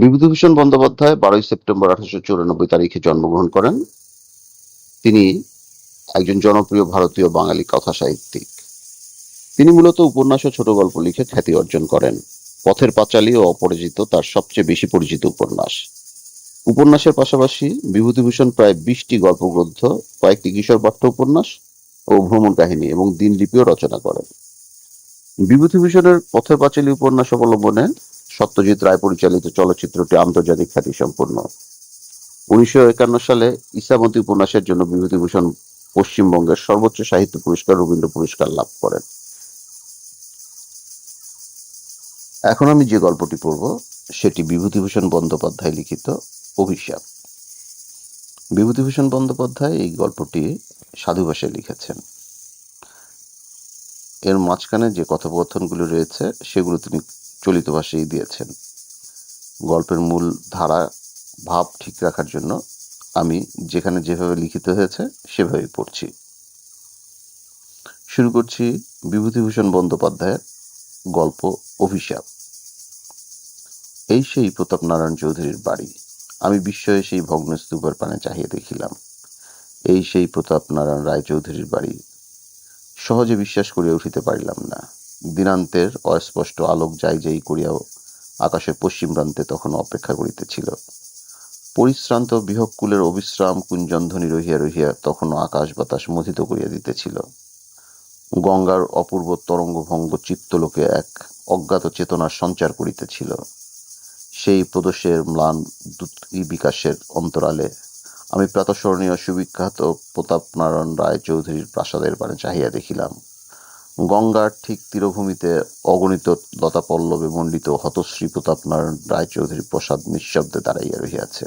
বিভূতিভূষণ বন্দ্যোপাধ্যায় বারোই সেপ্টেম্বর আঠারোশো চুরানব্বই তারিখে জন্মগ্রহণ করেন। তিনি একজন জনপ্রিয় ভারতীয় বাঙালি কথা সাহিত্যিক। তিনি মূলত উপন্যাস ও ছোট গল্প লিখে খ্যাতি অর্জন করেন। পথের পাঁচালী ও অপরাজিত তার সবচেয়ে বেশি পরিচিত উপন্যাস। উপন্যাসের পাশাপাশি বিভূতিভূষণ প্রায় বিশটি গল্পগ্রন্থ, কয়েকটি কিশোর পাঠ্য উপন্যাস ও ভ্রমণ কাহিনী এবং দিনলিপিও রচনা করেন। বিভূতিভূষণের পথের পাঁচালী উপন্যাস অবলম্বনে সত্যজিৎ রায় পরিচালিত চলচ্চিত্রটি আন্তর্জাতিক খ্যাতি সম্পন্ন। উনিশশো একান্ন সালে ইসামতি উপন্যাসের জন্য বিভূতিভূষণ পশ্চিমবঙ্গের সর্বোচ্চ সাহিত্য পুরস্কার রবীন্দ্র পুরস্কার লাভ করেন। এখন আমি যে গল্পটি পড়ব, সেটি বিভূতিভূষণ বন্দ্যোপাধ্যায় লিখিত অভিশাপ। বিভূতিভূষণ বন্দ্যোপাধ্যায় এই গল্পটি সাধু ভাষায় লিখেছেন। এর মাঝখানে যে কথোপকথনগুলো রয়েছে, সেগুলো তিনি চলিত ভাষায় দিয়েছেন। গল্পের মূল ধারা, ভাব ঠিক রাখার জন্য আমি যেখানে যেভাবে লিখিত হয়েছে, সেভাবেই পড়ছি। শুরু করছি বিভূতিভূষণ বন্দ্যোপাধ্যায়ের গল্প অভিশাপ। এই সেই প্রতাপ নারায়ণ চৌধুরীর বাড়ি। আমি বিস্ময়ে সেই ভগ্ন স্তূপের পানে চাহিয়ে দেখিলাম। এই সেই প্রতাপ নারায়ণ রায়চৌধুরীর বাড়ি। সহজে বিশ্বাস করিয়া উঠিতে পারিলাম না। দিনান্তের অস্পষ্ট আলোক যাই যাই করিয়াও আকাশের পশ্চিম প্রান্তে তখন অপেক্ষা করিতেছিল। পরিশ্রান্ত বিহকুলের অবিশ্রাম কুঞ্জনধ্বনি রহিয়া রহিয়া তখনও আকাশ বাতাস মথিত করিয়া দিতেছিল। গঙ্গার অপূর্ব তরঙ্গভঙ্গ চিত্তলোকে এক অজ্ঞাত চেতনার সঞ্চার করিতেছিল। সেই প্রদোষের ম্লান বিকাশের অন্তরালে। আমি প্রাতঃস্মরণীয় সুবিখ্যাত প্রতাপ নারায়ণ রায় চৌধুরীর প্রাসাদের পানে চাহিয়া দেখিলাম। গঙ্গার ঠিক তীরভূমিতে অগণিত লতাপল্লবে মণ্ডিত হতশ্রী প্রতাপ নারায়ণ রায়চৌধুরী প্রসাদ নিঃশব্দে দাঁড়াইয়া রহিয়াছে।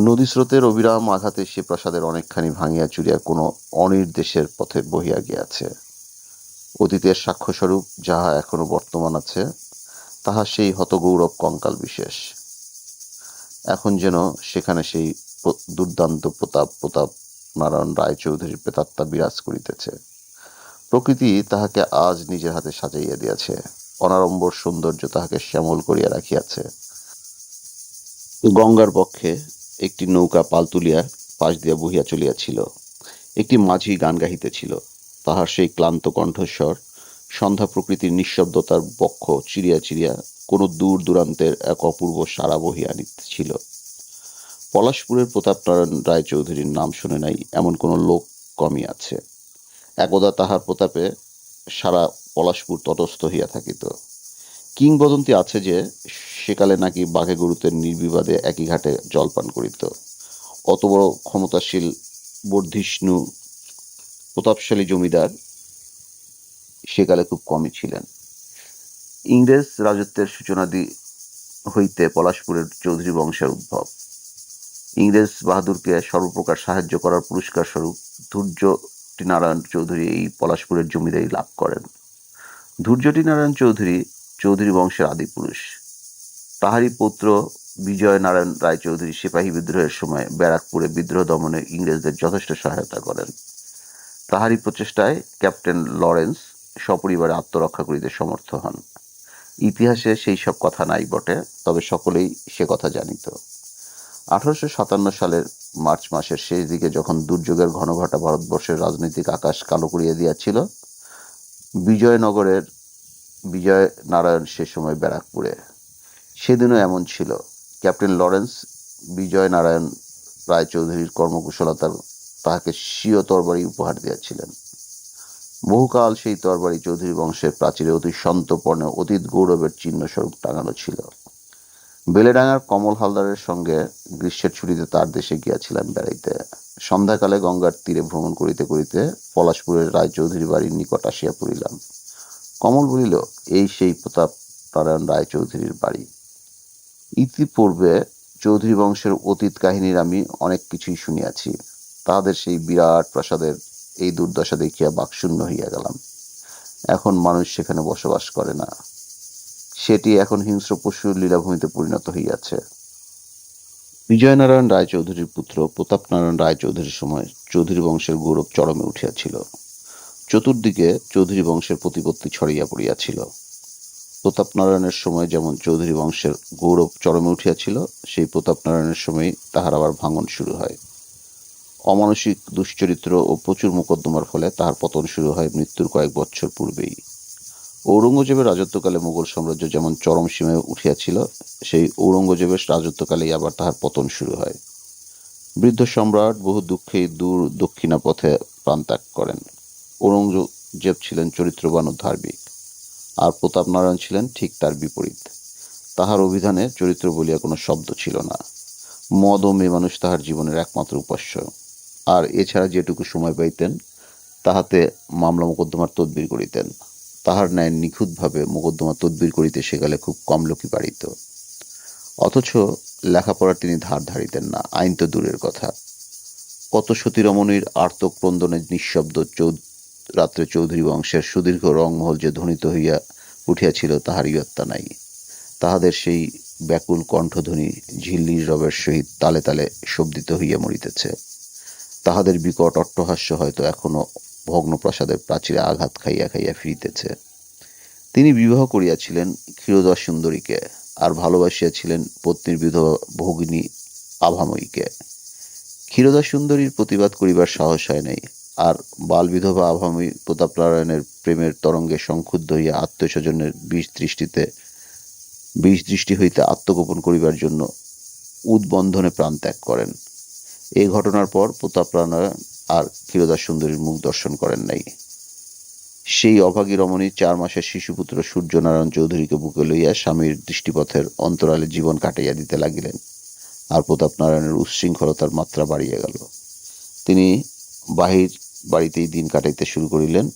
নদী স্রোতের অবিরাম আঘাতে সে প্রাসাদের অনেকখানি ভাঙিয়া চুরিয়া কোনো অনির্দেশের পথে বহিয়া গিয়াছে। অতীতের সাক্ষ্যস্বরূপ যাহা এখনও বর্তমান আছে, তাহা সেই হতগৌরব কঙ্কাল বিশেষ। এখন যেন সেখানে সেই দুর্দান্ত প্রতাপ প্রতাপ নারায়ণ রায়চৌধুরীর প্রেতাত্মা বিরাজ করিতেছে। প্রকৃতি তাহাকে আজ নিজের হাতে সাজাইয়া দিয়াছে। অনাড়ম্বর সৌন্দর্য তাহাকে শ্যামল করিয়া রাখিয়াছে। গঙ্গার পক্ষে একটি নৌকা পাল তুলিয়া পাশ দিয়া বহিয়া চলিয়াছিল। একটি মাঝি গান গাহিতেছিল। তাহার সেই ক্লান্ত কণ্ঠস্বর, সন্ধ্যা প্রকৃতির নিঃশব্দতার বক্ষ চিরিয়া চিরিয়া কোনো দূর দূরান্তের এক অপূর্ব সারা বহিয়া আনিতেছিল পলাশপুরের প্রতাপ প্রতাপনারায়ণ রায়চৌধুরীর নাম শুনে নাই এমন কোনো লোক কমই আছে। একদা তাহার প্রতাপে সারা পলাশপুর তটস্থ হইয়া থাকিত। কিংবদন্তি আছে যে, সেকালে নাকি বাঘে গরুতে নির্বিবাদে একই ঘাটে জলপান করিত। অত বড় ক্ষমতাশীল বর্ধিষ্ণু, প্রতাপশালী জমিদার সেকালে খুব কমই ছিলেন। ইংরেজ রাজত্বের সূচনাদি হইতে পলাশপুরের চৌধুরী বংশের উদ্ভব। ইংরেজ বাহাদুরকে সর্বপ্রকার সাহায্য করার পুরস্কার স্বরূপ ধৈর্যটি নারায়ণ চৌধুরী এই পলাশপুরের জমিদারি লাভ করেন। ধৈর্যটি নারায়ণ চৌধুরী চৌধুরী বংশের আদিপুরুষ তাহারই পুত্র বিজয় নারায়ণ রায়চৌধুরী সিপাহী বিদ্রোহের সময় ব্যারাকপুরে বিদ্রোহ দমনে ইংরেজদের যথেষ্ট সহায়তা করেন। তাহারই প্রচেষ্টায় ক্যাপ্টেন লরেন্স সপরিবারে আত্মরক্ষা করিতে সমর্থ হন। ইতিহাসে সেই সব কথা নাই বটে, তবে সকলেই সে কথা জানিত। আঠারোশো সাতান্ন সালের মার্চ মাসের শেষ দিকে যখন দুর্যোগের ঘনঘটা ভারতবর্ষের রাজনৈতিক আকাশ কালো করিয়ে দিয়াছিল, বিজয়নগরের বিজয় নারায়ণ সে সময় ব্যারাকপুরে। সেদিনও এমন ছিল। ক্যাপ্টেন লরেন্স বিজয় নারায়ণ রায়চৌধুরীর কর্মকুশলতার তাহাকে স্বীয় তরবারি উপহার দিয়াছিলেন। বহুকাল সেই তরবারি চৌধুরী বংশের প্রাচীরে অতি সন্তপর্ণে অতীত গৌরবের চিহ্ন স্বরূপ টাঙানো ছিল। বেলেডাঙ্গার কমল হালদারের সঙ্গে গ্রীষ্মের ছুটিতে তার দেশে গিয়াছিলাম বেড়াইতে। সন্ধ্যাকালে গঙ্গার তীরে ভ্রমণ করিতে করিতে পলাশপুরের রায়চৌধুরী বাড়ির নিকট আসিয়া পড়িলাম। কমল বলিল, এই সেই প্রতাপ নারায়ণ রায়চৌধুরীর বাড়ি। ইতিপূর্বে চৌধুরী বংশের অতীত কাহিনীর আমি অনেক কিছুই শুনিয়াছি। তাহাদের সেই বিরাট প্রাসাদের এই দুর্দশা দেখিয়া বাকশূন্য হইয়া গেলাম। এখন মানুষ সেখানে বসবাস করে না। সেটি এখন হিংস্র পশুর লীলাভূমিতে পরিণত হইয়াছে। বিজয়নারায়ণ রায়চৌধুরীর পুত্র প্রতাপ নারায়ণ রায়চৌধুরীর সময় চৌধুরী বংশের গৌরব চরমে উঠিয়াছিল। চতুর্দিকে চৌধুরী বংশের প্রতিপত্তি ছড়িয়া পড়িয়াছিল। প্রতাপনারায়ণের সময় যেমন চৌধুরী বংশের গৌরব চরমে উঠিয়াছিল, সেই প্রতাপনারায়ণের সময় তাহার আবার ভাঙন শুরু হয়। অমানসিক দুশ্চরিত্র ও প্রচুর মোকদ্দমার ফলে তাহার পতন শুরু হয় মৃত্যুর কয়েক বছর পূর্বেই। ঔরঙ্গজেবের রাজত্বকালে মুঘল সাম্রাজ্য যেমন চরম সীমায় উঠিয়াছিল, সেই ঔরঙ্গজেবের রাজত্বকালেই আবার তাহার পতন শুরু হয়। বৃদ্ধ সম্রাট বহু দুঃখেই দূর দক্ষিণা পথে প্রাণত্যাগ করেন। ঔরঙ্গজেব ছিলেন চরিত্রবান ও ধার্মিক, আর প্রতাপনারায়ণ ছিলেন ঠিক তার বিপরীত। তাহার অভিধানে চরিত্র বলিয়া কোনো শব্দ ছিল না। মদ ও মেয়ে মানুষ তাহার জীবনের একমাত্র উপাস্য। আর এছাড়া যেটুকু সময় পাইতেন, তাহাতে মামলা মোকদ্দমার তদবির করিতেন। তাহার ন্যায় নিখুঁতভাবে মোকদ্দমা তদবির করিতে সেকালে খুব কম লোকই পারিত। অথচ লেখাপড়া তিনি ধার ধারিতেন না, আইন তো দূরের কথা। কত সতীরমণীর আর্তক্রন্দনে নিঃশব্দ চৌ রাত্রে চৌধুরী বংশের সুদীর্ঘ রংমহল যে ধ্বনিত হইয়া উঠিয়াছিল তাহার ইয়ত্তা নাই। তাহাদের সেই ব্যাকুল কণ্ঠধ্বনি ঝিল্লির রবের সহিত তালে তালে শব্দিত হইয়া মরিতেছে। তাহাদের বিকট অট্টহাস্য হয়তো এখনও ভগ্নপ্রাসাদের প্রাচীরে আঘাত খাইয়া খাইয়া ফিরিতেছে। তিনি বিবাহ করিয়াছিলেন ক্ষীরোদা সুন্দরীকে আর ভালোবাসিয়াছিলেন পত্নীর বিধবা ভগিনী আভাময়ীকে। ক্ষীরোদা সুন্দরীর প্রতিবাদ করিবার সাহস হয় নাই আর বাল বিধবা আভাময়ী প্রতাপনারায়ণের প্রেমের তরঙ্গে সংক্ষুব্ধ হইয়া আত্মীয়স্বজনের বিষ দৃষ্টিতে, বিষ দৃষ্টি হইতে আত্মগোপন করিবার জন্য উদ্বন্ধনে প্রাণ ত্যাগ করেন। এই ঘটনার পর প্রতাপনারায়ণ আর ক্ষীরোদা সুন্দরীর মুখ দর্শন করেন নাই। সেই অভাগী রমণী চার মাসের শিশুপুত্র সূর্যনারায়ণ চৌধুরীকে বুকে লইয়া স্বামীর দৃষ্টিপথের অন্তরালে জীবন কাটাইয়া দিতে লাগিলেন। আর প্রতাপনারায়ণের উচ্ছৃঙ্খলতার মাত্রা বাড়িয়া গেল। তিনি বাহির বাড়িতেই দিন কাটাইতে শুরু করিলেন।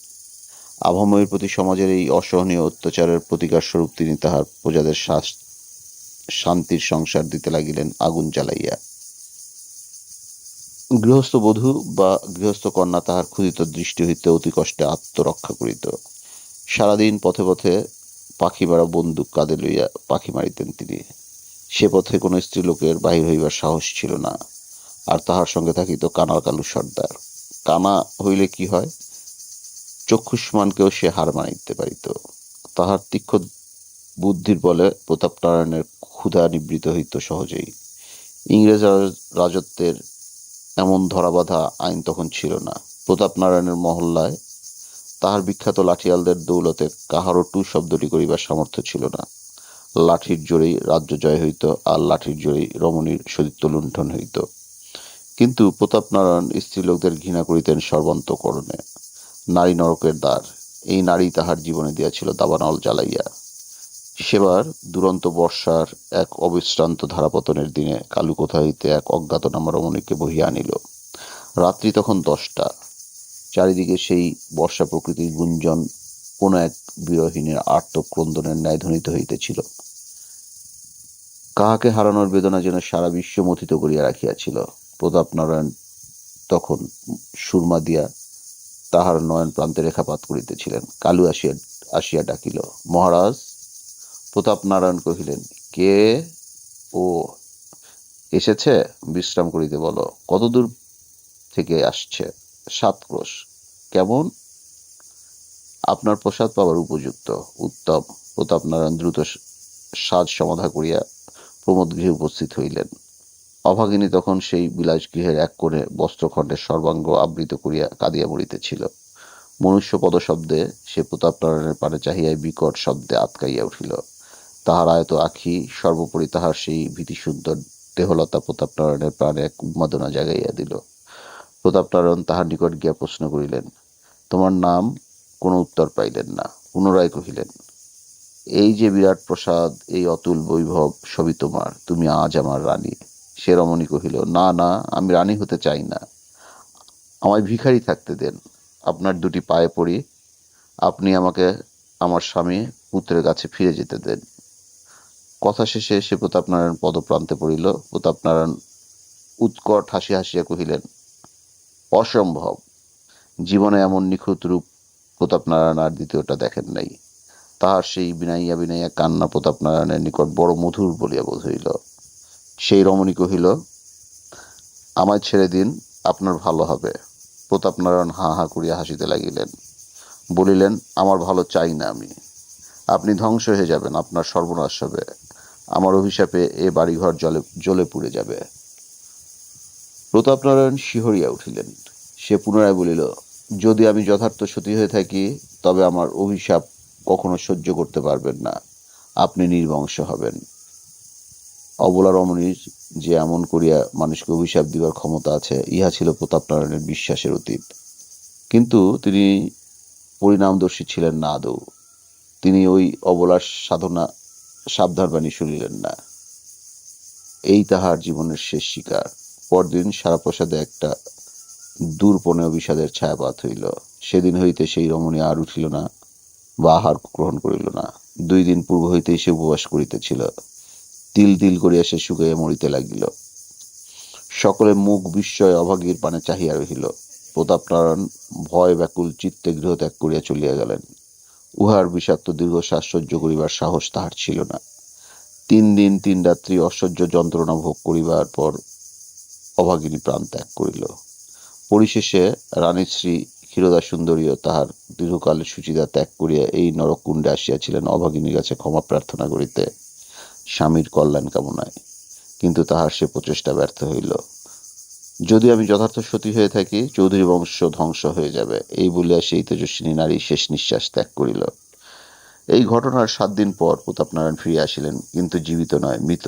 আভাময়ের প্রতি সমাজের এই অসহনীয় অত্যাচারের প্রতিকার স্বরূপ তিনি তাহার প্রজাদের শাস- শান্তির সংসার দিতে লাগিলেন, আগুন জ্বালাইয়া। গৃহস্থ বধূ বা গৃহস্থ কন্যা তাহার ক্ষুদিত দৃষ্টি হইতে অতি কষ্টে আত্মরক্ষা করিত। সারাদিন পথে পথে পাখি মারা বন্দুক কাঁধে লইয়া পাখি মারিতেন তিনি। সে পথে কোনো স্ত্রীলোকের বাহির হইবার সাহস ছিল না। আর তাহার সঙ্গে থাকিত কানার কালু সর্দার। কানা হইলে কি হয়? চক্ষুষ্মানকেও সে হার মানিতে পারিত। তাহার তীক্ষ্ণ বুদ্ধির বলে প্রতাপনারায়ণের ক্ষুধা নিবৃত হইত সহজেই। ইংরেজ রাজত্বের এমন ধরাবাঁধা আইন তখন ছিল না। প্রতাপনারায়ণের মহল্লায় তাহার বিখ্যাত লাঠিয়ালদের দৌলতে কাহারও টু শব্দটি করিবার সামর্থ্য ছিল না। লাঠির জোরেই রাজ্য জয় হইত আর লাঠির জোরেই রমণীর সতীত্ব লুণ্ঠন হইত। কিন্তু প্রতাপ প্রতাপনারায়ণ স্ত্রীলোকদের ঘৃণা করিতেন সর্বান্তকরণে। নারী নরকের দ্বার, এই নারী তাহার জীবনে দিয়াছিল দাবানল জ্বালাইয়া। সেবার দুরন্ত বর্ষার এক অবিশ্রান্ত ধারাপতনের দিনে কালু কোথা হইতে এক অজ্ঞাতনামা রমণীকে বহিয়া আনিল। রাত্রি তখন দশটা। চারিদিকে সেই বর্ষা প্রকৃতির গুঞ্জন কোনো এক বিরহীনের আর্তক্রন্দনের ন্যায় ধ্বনিত হইতেছিল। কাহাকে হারানোর বেদনা যেন সারা বিশ্ব মথিত করিয়া রাখিয়াছিল। প্রতাপনারায়ণ তখন সুরমা দিয়া তাহার নয়ন প্রান্তে রেখাপাত করিতেছিলেন। কালু আসিয়া আসিয়া ডাকিল, মহারাজ প্রতাপনারায়ণ কহিলেন, কে ও এসেছে? বিশ্রাম করিতে বলো, কতদূর থেকে আসছে? সাত ক্রোশ। কেমন? আপনার প্রসাদ পাওয়ার উপযুক্ত। উত্তম। প্রতাপনারায়ণ দ্রুত সাজ সমাধা করিয়া প্রমোদ গৃহে উপস্থিত হইলেন। অভাগিনী তখন সেই বিলাস গৃহের এক কোণে বস্ত্রখণ্ডের সর্বাঙ্গ আবৃত করিয়া কাঁদিয়া মরিতেছিল। মনুষ্য পদশব্দে সে প্রতাপনারায়ণের পানে চাহিয়াই বিকট শব্দে আতকাইয়া উঠিল। তাহার আয়ত আখি, সর্বোপরি তাহার সেই ভীতিসুন্দর দেহলতা প্রতাপনারায়ণের প্রাণে এক উন্মাদনা জাগাইয়া দিল। প্রতাপনারায়ণ তাহার নিকট গিয়া প্রশ্ন করিলেন, তোমার নাম? কোনো উত্তর পাইলেন না। পুনরায় কহিলেন, এই যে বিরাট প্রসাদ, এই অতুল বৈভব, সবই তোমার। তুমি আজ আমার রানী। সে রমণী কহিল, না না, আমি রানী হতে চাই না। আমায় ভিখারি থাকতে দেন। আপনার দুটি পায়ে পড়ি। আপনি আমাকে, আমার স্বামী পুত্রের কাছে ফিরে যেতে দেন। কথা শেষে সে প্রতাপনারায়ণ পদপ্রান্তে পড়িল। প্রতাপনারায়ণ উৎকট হাসি হাসিয়া কহিলেন, অসম্ভব। জীবনে এমন নিখুঁত রূপ প্রতাপনারায়ণ আর দ্বিতীয়টা দেখেন নাই। তাহার সেই বিনাইয়া বিনাইয়া কান্না প্রতাপনারায়ণের নিকট বড় মধুর বলিয়া বোধ হইল। সেই রমণী কহিল, আমায় ছেড়ে দিন, আপনার ভালো হবে। প্রতাপনারায়ণ হা হা করিয়া হাসিতে লাগিলেন। বলিলেন, আমার ভালো চাই না আমি। আপনি ধ্বংস হয়ে যাবেন, আপনার সর্বনাশ হবে। আমার অভিশাপে এ বাড়িঘর জলে, জ্বলে পুড়ে যাবে। প্রতাপনারায়ণ শিহরিয়া উঠিলেন। সে পুনরায় বলিল, যদি আমি যথার্থ সতী হয়ে থাকি, তবে আমার অভিশাপ কখনো সহ্য করতে পারবেন না। আপনি নির্বংশ হবেন। অবলা রমণীর যে এমন করিয়া মানুষকে অভিশাপ দিবার ক্ষমতা আছে, ইহা ছিল প্রতাপনারায়ণের বিশ্বাসের অতীত। কিন্তু তিনি পরিণামদর্শী ছিলেন না আদৌ। তিনি ওই অবলার সাধনা সাবধানবাণী শুনিলেন না। এই তাহার জীবনের শেষ শিকার। পরদিন সারা প্রসাদে একটা দূরপনেও বিষাদের ছায়াপাত হইল। সেদিন হইতে সেই রমণী আর উঠিল না বা আহার গ্রহণ করিল না। দুই দিন পূর্ব হইতেই সে উপবাস করিতেছিল। তিল তিল করিয়া সে শুকাইয়া মরিতে লাগিল। সকলে মুখ বিস্ময় অভাগীর পানে চাহিয়া রহিল। প্রতাপ প্রতাপনারায়ণ ভয় ব্যাকুল চিত্তে গৃহত্যাগ করিয়া চলিয়া গেলেন। উহার বিষাক্ত দীর্ঘশ্বাস সহ্য করিবার সাহস তাহার ছিল না। তিন দিন তিন রাত্রি অসহ্য যন্ত্রণা ভোগ করিবার পর অভাগিনী প্রাণ ত্যাগ করিল। পরিশেষে রানীশ্রী ক্ষীরদা সুন্দরীও তাহার দীর্ঘকালের সুচিদা ত্যাগ করিয়া এই নরকুণ্ডে আসিয়াছিলেন অভাগিনীর কাছে ক্ষমা প্রার্থনা করিতে। স্বামীর কল্যাণ কামনায়। কিন্তু তাহার সে প্রচেষ্টা ব্যর্থ হইল। যদি আমি যথার্থ সতী হয়ে থাকি, চৌধুরী বংশ ধ্বংস হয়ে যাবে। এই বলিয়া সেই তেজস্বিনী নারী শেষ নিঃশ্বাস ত্যাগ করিল। এই ঘটনার সাত দিন পর প্রতাপনারায়ণ ফিরিয়া আসিলেন, কিন্তু জীবিত নয়, মৃত।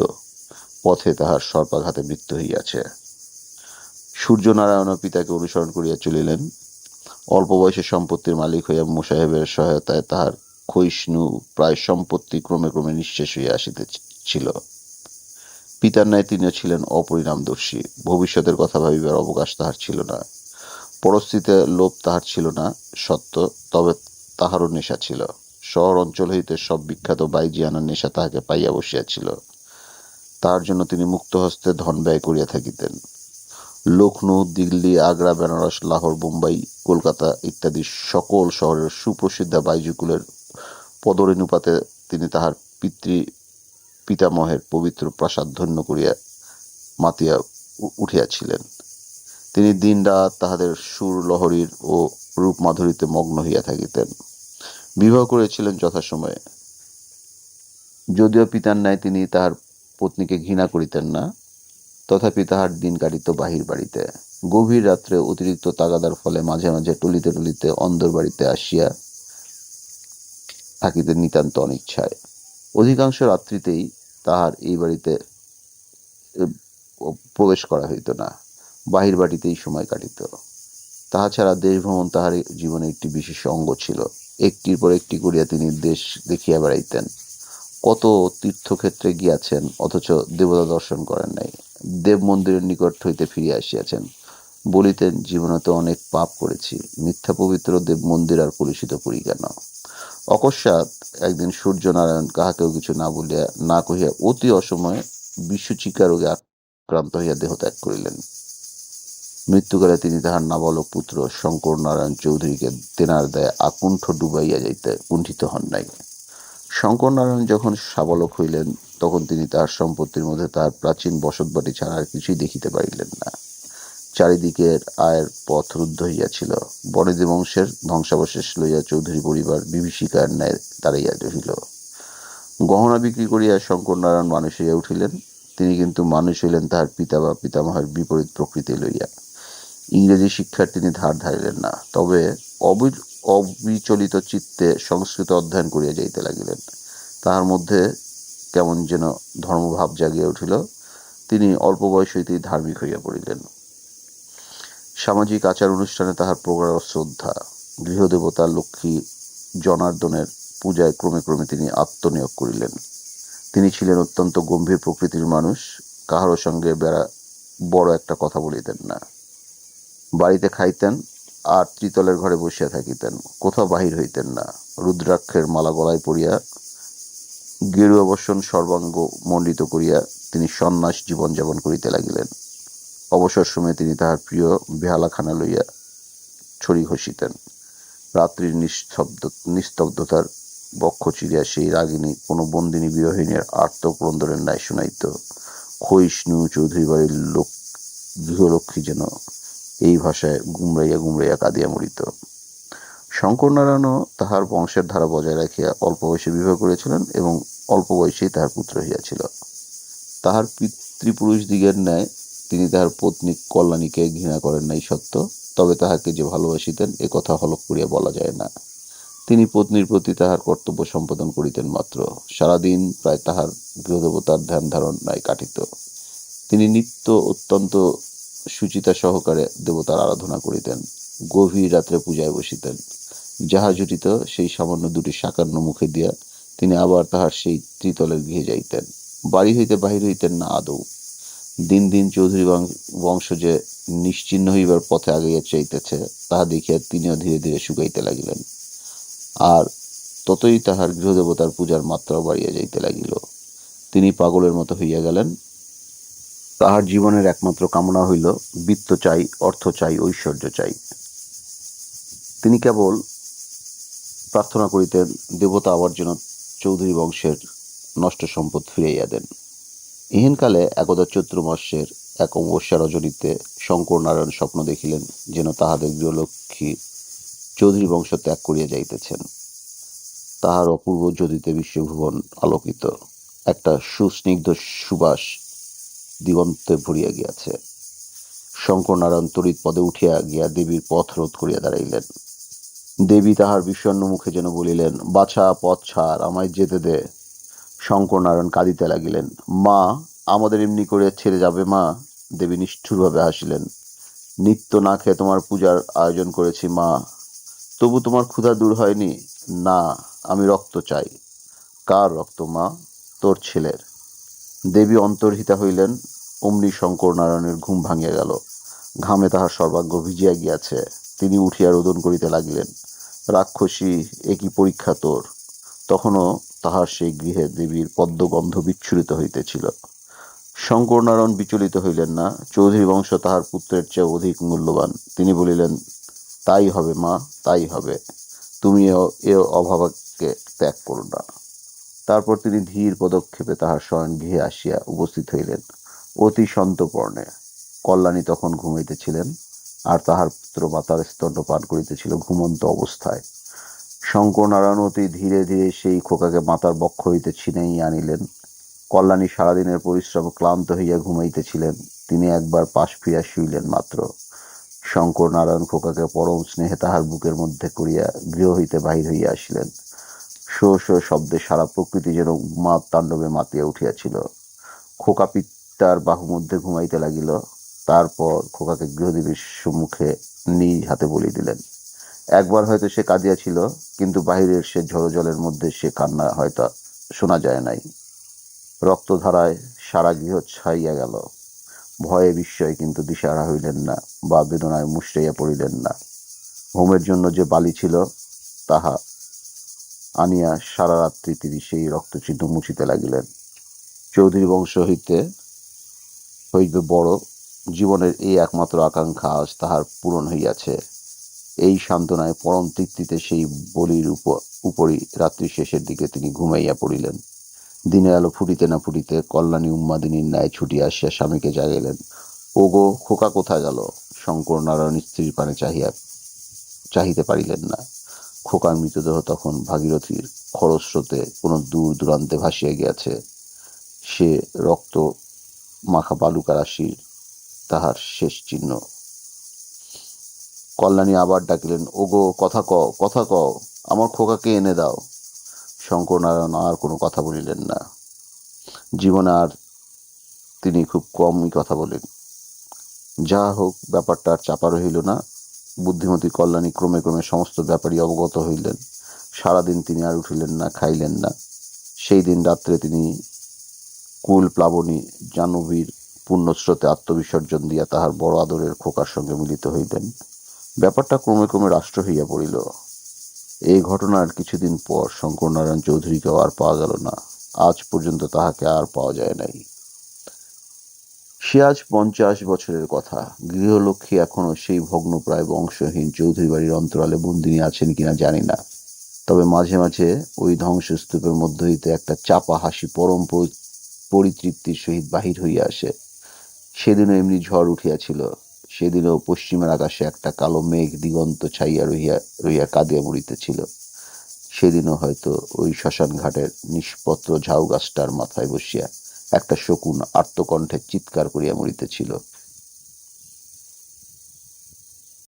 পথে তাহার সর্পাঘাতে মৃত্যু হইয়াছে। সূর্যনারায়ণ পিতাকে অনুসরণ করিয়া চলিলেন। অল্প বয়সে সম্পত্তির মালিক হইয়া মোসাহেবের সহায়তায় তাহার ক্ষয়িষ্ণু প্রায় সম্পত্তি ক্রমে ক্রমে নিঃশেষ হইয়া আসিতেছিল পিতার ন্যায় তিনিও ছিলেন অপরিণামদর্শী। ভবিষ্যতের কথা ভাবিবার অবকাশ তাহার ছিল না। পরস্থিতে লোভ তাহার ছিল না, সত্য, তবে তাহারও নেশা ছিল। শহর অঞ্চল হইতে সব বিখ্যাত বাইজিয়ানার নেশা তাহাকে পাইয়া বসিয়াছিল। তাহার জন্য তিনি মুক্ত হস্তে ধন ব্যয় করিয়া থাকিতেন। লখনৌ দিল্লি, আগ্রা, বেনারস, লাহোর বোম্বাই কলকাতা ইত্যাদি সকল শহরের সুপ্রসিদ্ধ বাইজুকুলের পদরেণুপাতে তিনি তাহার পিতৃ পিতামহের পবিত্র প্রাসাদ ধন্য করিয়া মাতিয়া উঠিয়াছিলেন। তিনি দিন রাত তাহাদের সুর, লহরীর ও রূপ মাধুরীতে মগ্ন হইয়া থাকিতেন। বিবাহ করেছিলেন যথাসময়ে। যদিও পিতার ন্যায় তিনি তাহার পত্নীকে ঘৃণা করিতেন না, তথাপি তাহার দিন কাটিত বাহির বাড়িতে। গভীর রাত্রে অতিরিক্ত তাগাদার ফলে মাঝে মাঝে টলিতে টলিতে অন্দর বাড়িতে আসিয়া থাকিতে নিতান্ত অনিচ্ছায়। অধিকাংশ রাত্রিতেই তাহার এই বাড়িতে প্রবেশ করা হইত না। বাহির বাড়িতেই সময় কাটিত। তাহা ছাড়া দেশ ভ্রমণ তাহার জীবনে একটি বিশেষ অঙ্গ ছিল। একটির পর একটি করিয়া তিনি দেশ দেখিয়া বেড়াইতেন। কত তীর্থক্ষেত্রে গিয়াছেন, অথচ দেবতা দর্শন করেন নাই। দেব মন্দিরের নিকট হইতে ফিরিয়া আসিয়াছেন। বলিতেন, জীবনে তো অনেক পাপ করেছি। মিথ্যা পবিত্র দেব মন্দির আর কলুষিত করি কেন? অকস্মাৎ একদিন সূর্যনারায়ণ কাহাকেও কিছু না বলিয়া, না কহিয়া অতি অসময়ে বিশ্বচিকা রোগে আক্রান্ত হইয়া দেহ ত্যাগ করিলেন। মৃত্যুকালে তিনি তাহার নাবালক পুত্র শঙ্কর নারায়ণ চৌধুরীকে তেনার দেয় আকুণ্ঠ ডুবাইয়া যাইতে কুণ্ঠিত হন নাই। শঙ্কর নারায়ণ যখন সাবালক হইলেন, তখন তিনি তাহার সম্পত্তির মধ্যে তাহার প্রাচীন বসতবাটি ছাড়া আর কিছুই দেখিতে পারিলেন না। চারিদিকের আয়ের পথ রুদ্ধ হইয়াছিল। বনেদি বংশের ধ্বংসাবশেষ লইয়া চৌধুরী পরিবার বিভীষিকার ন্যায় দাঁড়াইয়া রহিল। গহনা বিক্রি করিয়া শঙ্কর নারায়ণ মানুষ হইয়া উঠিলেন। তিনি কিন্তু মানুষ হইলেন তাহার পিতা বা পিতামহের বিপরীত প্রকৃতি লইয়া। ইংরেজি শিক্ষার তিনি ধার ধারিলেন না, তবে অবি- অবিচলিত চিত্তে সংস্কৃত অধ্যয়ন করিয়া যাইতে লাগিলেন। তাহার মধ্যে কেমন যেন ধর্মভাব জাগিয়া উঠিল। তিনি অল্প বয়স হইতেই ধার্মিক হইয়া পড়িলেন। সামাজিক আচার অনুষ্ঠানে তাহার প্রগাঢ় শ্রদ্ধা। গৃহদেবতা লক্ষ্মী জনার্দনের পূজায় ক্রমে ক্রমে তিনি আত্মনিয়োগ করিলেন। তিনি ছিলেন অত্যন্ত গম্ভীর প্রকৃতির মানুষ, কাহারও সঙ্গে বেড়া বড় একটা কথা বলিতেন না। বাড়িতে খাইতেন আর ত্রিতলের ঘরে বসিয়া থাকিতেন, কোথাও বাহির হইতেন না। রুদ্রাক্ষের মালা গলায় পড়িয়া গেরুয়া বসন সর্বাঙ্গ মণ্ডিত করিয়া তিনি সন্ন্যাস জীবনযাপন করিতে লাগিলেন। অবসর সময়ে তিনি তাহার প্রিয় বেহালাখানা লইয়া ছড়ি ঘষিতেন। রাত্রির নিস্তব্ধ, নিস্তব্ধতার বক্ষ চিরিয়া সেই রাগিনী কোনো বন্দিনী বিরোহিনীর আর্তক্রন্দনের ন্যায় শুনাইত। ক্ষয়িষ্ণু চৌধুরী বাড়ির লোক, গৃহলক্ষ্মী যেন এই ভাষায় গুমরাইয়া গুমরাইয়া কাঁদিয়া মরিত। শঙ্করনারায়ণও তাহার বংশের ধারা বজায় রাখিয়া অল্প বয়সে বিবাহ করেছিলেন এবং অল্প বয়সেই তাহার পুত্র হইয়াছিল। তাহার পিতৃপুরুষ দিগের ন্যায় তিনি তাহার পত্নী কল্যাণীকে ঘৃণা করেন নাই সত্য, তবে তাহাকে যে ভালোবাসিতেন, এ কথা হলক করিয়া বলা যায় না। তিনি পত্নীর প্রতি তাহার কর্তব্য সম্পাদন করিতেন মাত্র। সারাদিন প্রায় তাহার গৃহদেবতার ধ্যান ধারণায় কাটিত। তিনি নিত্য অত্যন্ত সুচিতা সহকারে দেবতার আরাধনা করিতেন। গভীর রাত্রে পূজায় বসিতেন। যাহা জুটিত, সেই সামান্য দুটি সাকান্ন মুখে দিয়া তিনি আবার তাহার সেই ত্রিতলের গৃহে যাইতেন। বাড়ি হইতে বাহির হইতেন না আদৌ। দিন দিন চৌধুরী বংশ যে নিশ্চিহ্ন হইবার পথে আগাইয়া চাইতেছে, তাহা দেখিয়া তিনিও ধীরে ধীরে শুকাইতে লাগিলেন। আর ততই তাহার গৃহদেবতার পূজার মাত্রাও বাড়িয়া যাইতে লাগিল। তিনি পাগলের মতো হইয়া গেলেন। তাহার জীবনের একমাত্র কামনা হইল, বৃত্ত চাই, অর্থ চাই, ঐশ্বর্য চাই। তিনি কেবল প্রার্থনা করিতেন, দেবতা আবার যেন চৌধুরী বংশের নষ্ট সম্পদ ফিরাইয়া দেন। ইহেনকালে একদা চৈত্র মাসের এক অমাবস্যা রজনীতে শঙ্কর নারায়ণ স্বপ্ন দেখিলেন যেন তাহাদের গৃহলক্ষ্মী চৌধুরী বংশ ত্যাগ করিয়া যাইতেছেন। তাহার অপূর্ব জ্যোতিতে বিশ্বভুবন আলোকিত। একটা সুস্নিগ্ধ সুবাস দিগন্তে ভরিয়া গিয়াছে। শঙ্কর নারায়ণ তড়িৎ পদে উঠিয়া গিয়া দেবীর পথ রোধ করিয়া দাঁড়াইলেন। দেবী তাহার বিষণ্ণ মুখে যেন বলিলেন, বাছা, পথ ছাড়, আমায় যেতে দে। শঙ্কর নারায়ণ কাঁদিতে লাগিলেন। মা, আমাদের এমনি করে ছেড়ে যাবে, মা? দেবী নিষ্ঠুরভাবে হাসিলেন। নিত্য না খেয়ে তোমার পূজার আয়োজন করেছি, মা। তবু তোমার ক্ষুধা দূর হয়নি? না, আমি রক্ত চাই। কার রক্ত, মা? তোর ছেলের। দেবী অন্তর্হিতা হইলেন। অমনি শঙ্কর নারায়ণের ঘুম ভাঙিয়া গেল। ঘামে তাহার সর্বাঙ্গ ভিজিয়া গিয়াছে। তিনি উঠিয়া রোদন করিতে লাগিলেন। রাক্ষসী একই পরীক্ষা তোর? তখনও তাহার সেই গৃহে দেবীর পদ্মগন্ধ বিচ্ছুরিত হইতেছিল। শঙ্করনারায়ণ বিচলিত হইলেন না। চৌধুরী বংশ তাহার পুত্রের চেয়ে অধিক মূল্যবান। তিনি বলিলেন, তাই হবে মা, তাই হবে। তুমি এ- অভাবকে ত্যাগ করো না। তারপর তিনি ধীর পদক্ষেপে তাহার শয়ন গৃহে আসিয়া উপস্থিত হইলেন। অতি সন্তপর্ণে কল্যাণী তখন ঘুমাইতেছিলেন আর তাহার পুত্র মাতার স্তন্য পান করিতেছিল ঘুমন্ত অবস্থায়। শঙ্কর নারায়ণ অতি ধীরে ধীরে সেই খোকাকে মাতার বক্ষ হইতে ছিনাইয়া আনিলেন। কল্যাণী সারাদিনের পরিশ্রম ক্লান্ত হইয়া ঘুমাইতেছিলেন। তিনি একবার পাশ ফিরিয়া শুইলেন মাত্র। শঙ্কর নারায়ণ খোকাকে পরম স্নেহে তাহার বুকের মধ্যে করিয়া গৃহ হইতে বাহির হইয়া আসিলেন। শো শো শব্দে সারা প্রকৃতি যেন মা তাণ্ডবে মাতিয়া উঠিয়াছিল। খোকা পিতার বাহু মধ্যে ঘুমাইতে লাগিল। তারপর খোকাকে গৃহদেবীর সম্মুখে নিজ হাতে বলি দিলেন। একবার হয়তো সে কাঁদিয়াছিল কিন্তু বাহিরের সে ঝড়ো জলের মধ্যে সে কান্না হয়তো শোনা যায় নাই। রক্তধারায় সারা গৃহ ছাইয়া গেল। ভয়ে বিস্ময়ে কিন্তু দিশাহারা হইলেন না বা বেদনায় মুষড়াইয়া পড়িলেন না। হোমের জন্য যে বালি ছিল, তাহা আনিয়া সারা রাত্রি তিনি সেই রক্তচিহ্ন মুছিতে লাগিলেন। চৌধুরী বংশ হইতে হইবে বড়, জীবনের এই একমাত্র আকাঙ্ক্ষা আজ তাহার পূরণ হইয়াছে। এই সান্ত্বনায় পরম তৃপ্তিতে সেই বলির উপ- উপরই রাত্রি শেষের দিকে তিনি ঘুমাইয়া পড়িলেন। দিনের আলো ফুটিতে না ফুটিতে কল্যাণী উন্মাদিনীর ন্যায় ছুটিয়া আসিয়া স্বামীকে জাগাইলেন। ওগো, খোকা কোথায় গেল? শঙ্কর নারায়ণ স্ত্রীর পানে চাহিয়া, চাহিতে পারিলেন না। খোকার মৃতদেহ তখন ভাগীরথীর খরস্রোতে কোনো দূর দূরান্তে ভাসিয়া গিয়াছে। সে রক্ত মাখা বালুকা রাশির তাহার শেষ চিহ্ন। কল্যাণী আবার ডাকিলেন, ওগো, কথা কও কথা কও, আমার খোকাকে এনে দাও। শঙ্কর নারায়ণ আর কোনো কথা বলিলেন না। জীবনে আর তিনি খুব কমই কথা বলেন। যা হোক, ব্যাপারটা আর চাপা রহিল না। বুদ্ধিমতী কল্যাণী ক্রমে ক্রমে সমস্ত ব্যাপারই অবগত হইলেন। সারাদিন তিনি আর উঠিলেন না, খাইলেন না। সেই দিন রাত্রে তিনি কুল প্লাবনী জাহ্নবীর পুণ্যস্রোতে আত্মবিসর্জন দিয়া তাহার বড় আদরের খোকার সঙ্গে মিলিত হইলেন। ব্যাপারটা ক্রমে ক্রমে রাষ্ট্র হইয়া পড়িল। এই ঘটনার কিছুদিন পর শঙ্কর নারায়ণ চৌধুরীকেও আর পাওয়া গেল না। আজ পর্যন্ত তাহাকে আর পাওয়া যায় নাই। সে আজ পঞ্চাশ বছরের কথা। গৃহলক্ষ্মী এখনও সেই ভগ্নপ্রায় বংশহীন চৌধুরী বাড়ির অন্তরালে বন্দিনী আছেন কিনা জানি না। তবে মাঝে মাঝে ওই ধ্বংসস্তূপের মধ্য হইতে একটা চাপা হাসি পরম পরি- পরিতৃপ্তির সহিত বাহির হইয়া আসে। সেদিনও এমনি ঝড় উঠিয়াছিল। সেদিনও পশ্চিমের আকাশে একটা কালো মেঘ দিগন্ত ছাইয়া রহিয়া রহিয়া কাঁদিয়া মরিতেছিল সেদিনও হয়তো ওই শ্মশান ঘাটের নিষ্পত্র ঝাউ গাছটার মাথায় বসিয়া একটা শকুন আত্মকণ্ঠে চিৎকার করিয়া মরিতেছিল